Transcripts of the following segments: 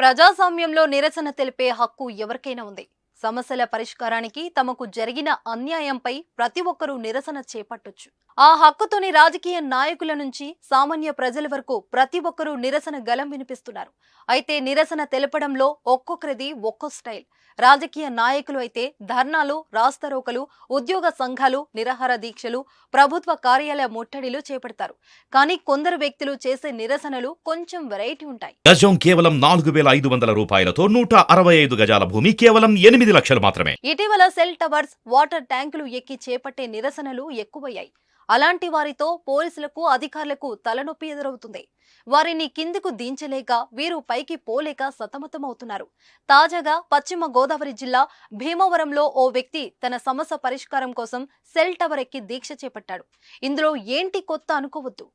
ప్రజాస్వామ్యంలో నిరసన తెలిపే హక్కు ఎవరికైనా ఉంది. సమస్యల పరిష్కారానికి తమకు జరిగిన అన్యాయంపై ప్రతి ఒక్కరూ నిరసన చేపట్టొచ్చు. ఆ హక్కుతోని రాజకీయ నాయకుల నుంచి సామాన్య ప్రజల వరకు ప్రతి ఒక్కరూ నిరసన గలం వినిపిస్తున్నారు. అయితే నిరసన తెలపడంలో ఒక్కొక్కరిది ఒక్కో స్టైల్. రాజకీయ నాయకులు అయితే ధర్నాలు రాస్తరోకలు ఉద్యోగ సంఘాలు నిరాహార దీక్షలు ప్రభుత్వ కార్యాలయ ముట్టడిలు చేపడతారు. కానీ కొందరు వ్యక్తులు చేసే నిరసనలు కొంచెం వెరైటీ ఉంటాయి. గజం కేవలం నాలుగు వేల ఐదు వందల రూపాయలతో నూట అరవై ఐదు గజాల భూమి కేవలం ఎనిమిది లక్షలు మాత్రమే. ఇటీవల సెల్ టవర్స్ వాటర్ ట్యాంకులు ఎక్కి చేపట్టే నిరసనలు ఎక్కువయ్యాయి. అలాంటి వారితో పోలీసులకు అధికారులకు తలనొప్పి ఎదురవుతుంది. వారిని కిందికు దించలేక వీరు పైకి పోలేక సతమతమవుతున్నారు. తాజాగా పశ్చిమ గోదావరి జిల్లా భీమవరంలో ఓ వ్యక్తి తన సమస్య పరిష్కారం కోసం సెల్ టవర్ ఎక్కి దీక్ష చేపట్టాడు. ఇందులో ఏంటి కొత్త అనుకోవద్దు.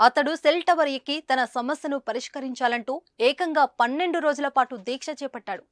అతడు సెల్ టవర్ ఎక్కి తన సమస్యను పరిష్కరించాలంటూ ఏకంగా పన్నెండు రోజుల పాటు దీక్ష చేపట్టాడు.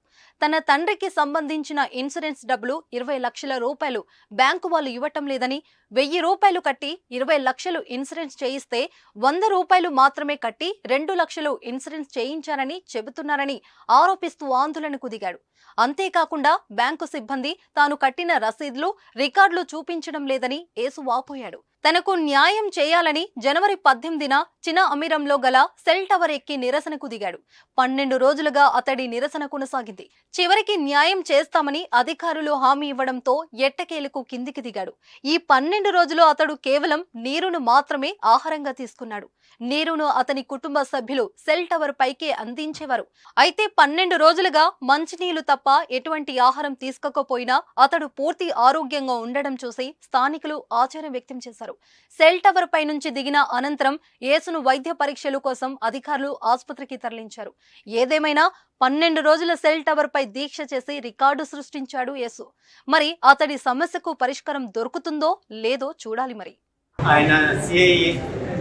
తన తండ్రికి సంబంధించిన ఇన్సూరెన్స్ డబ్బులు ఇరవై లక్షల రూపాయలు బ్యాంకు వాళ్ళు ఇవ్వటం లేదని వెయ్యి రూపాయలు కట్టి ఇరవై లక్షలు ఇన్సూరెన్స్ చేయిస్తే వంద రూపాయలు మాత్రమే కట్టి రెండు లక్షలు ఇన్సూరెన్స్ చేయించారని చెబుతున్నారని ఆరోపిస్తూ ఆందోళనకు దిగాడు. అంతేకాకుండా బ్యాంకు సిబ్బంది తాను కట్టిన రసీదులు రికార్డులు చూపించడం లేదని ఏసు వాపోయాడు. తనకు న్యాయం చేయాలని జనవరి పద్దెనిమిదిన చిన్న అమీరంలో గల సెల్ టవర్ ఎక్కి నిరసనకు దిగాడు. పన్నెండు రోజులుగా అతడి నిరసన కొనసాగింది. చివరికి న్యాయం చేస్తామని అధికారులు హామీ ఇవ్వడంతో ఎట్టకేలకు కిందికి దిగాడు. ఈ పన్నెండు రోజులు అతడు కేవలం నీరును మాత్రమే ఆహారంగా తీసుకున్నాడు. నీరును అతని కుటుంబ సభ్యులు సెల్ టవర్ పైకే అందించేవారు. అయితే పన్నెండు రోజులుగా మంచినీళ్ళు తప్ప ఎటువంటి ఆహారం తీసుకోకపోయినా అతడు పూర్తి ఆరోగ్యంగా ఉండడం చూసి స్థానికులు ఆశ్చర్యం వ్యక్తం చేశారు. సెల్ టవర్ పై నుంచి దిగిన అనంతరం యేసును వైద్య పరీక్షలు కోసం అధికారులు ఆసుపత్రికి తరలించారు. ఏదేమైనా పన్నెండు రోజుల సెల్ టవర్ పై దీక్ష చేసి రికార్డు సృష్టించాడు యేసు. మరి అతడి సమస్యకు పరిష్కారం దొరుకుతుందో లేదో చూడాలి మరి. ఆయన సిఐ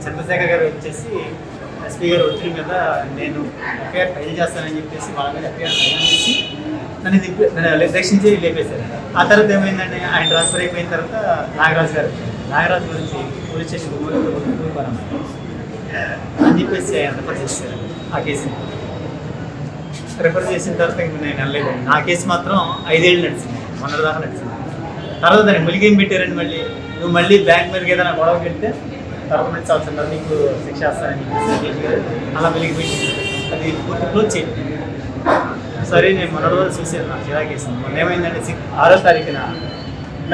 చంద్రశేఖర్ గారు వచ్చేసి ఎస్పీ గారు ఒత్తిడి మీద నేను ఎఫ్ఐఆర్ ఫైల్ చేస్తానని చెప్పేసి వాళ్ళ మీద ఎఫ్ఐఆర్ ఫైల్ చేసి నన్ను రక్షించి లేపేశారు. ఆ తర్వాత ఏమైందంటే ఆయన ట్రాన్స్ఫర్ అయిపోయిన తర్వాత నాగరాజు గారు నాగరాజు గురించి పోలీస్ స్టేషన్ అని చెప్పేసి ఆయన రిఫర్ చేశారు ఆ కేసుని. రిఫర్ చేసిన తర్వాత ఇంక నేను వెళ్ళలేదు. నా కేసు మాత్రం ఐదేళ్ళు నడిచింది. మొన్న దాకా నడిచింది. తర్వాత దాన్ని ములిగేం పెట్టారండి మళ్ళీ? నువ్వు మళ్ళీ బ్యాంక్ మీదకి ఏదైనా గొడవ పెడితే తర్వాత నుంచి సంవత్సరం నీకు శిక్ష వేస్తానని అలా వెలిగి పెట్టి అది పూర్తి క్లోజ్ చేయండి. సరే నేను మొన్నటి రోజు చూసాను నాకు ఇలా మొన్న ఏమైందంటే సిక్ ఆరో తారీఖున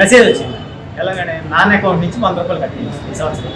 మెసేజ్ వచ్చింది. ఎలాగంటే నాన్న అకౌంట్ నుంచి వంద రూపాయలు కట్టింది ఈ సంవత్సరం.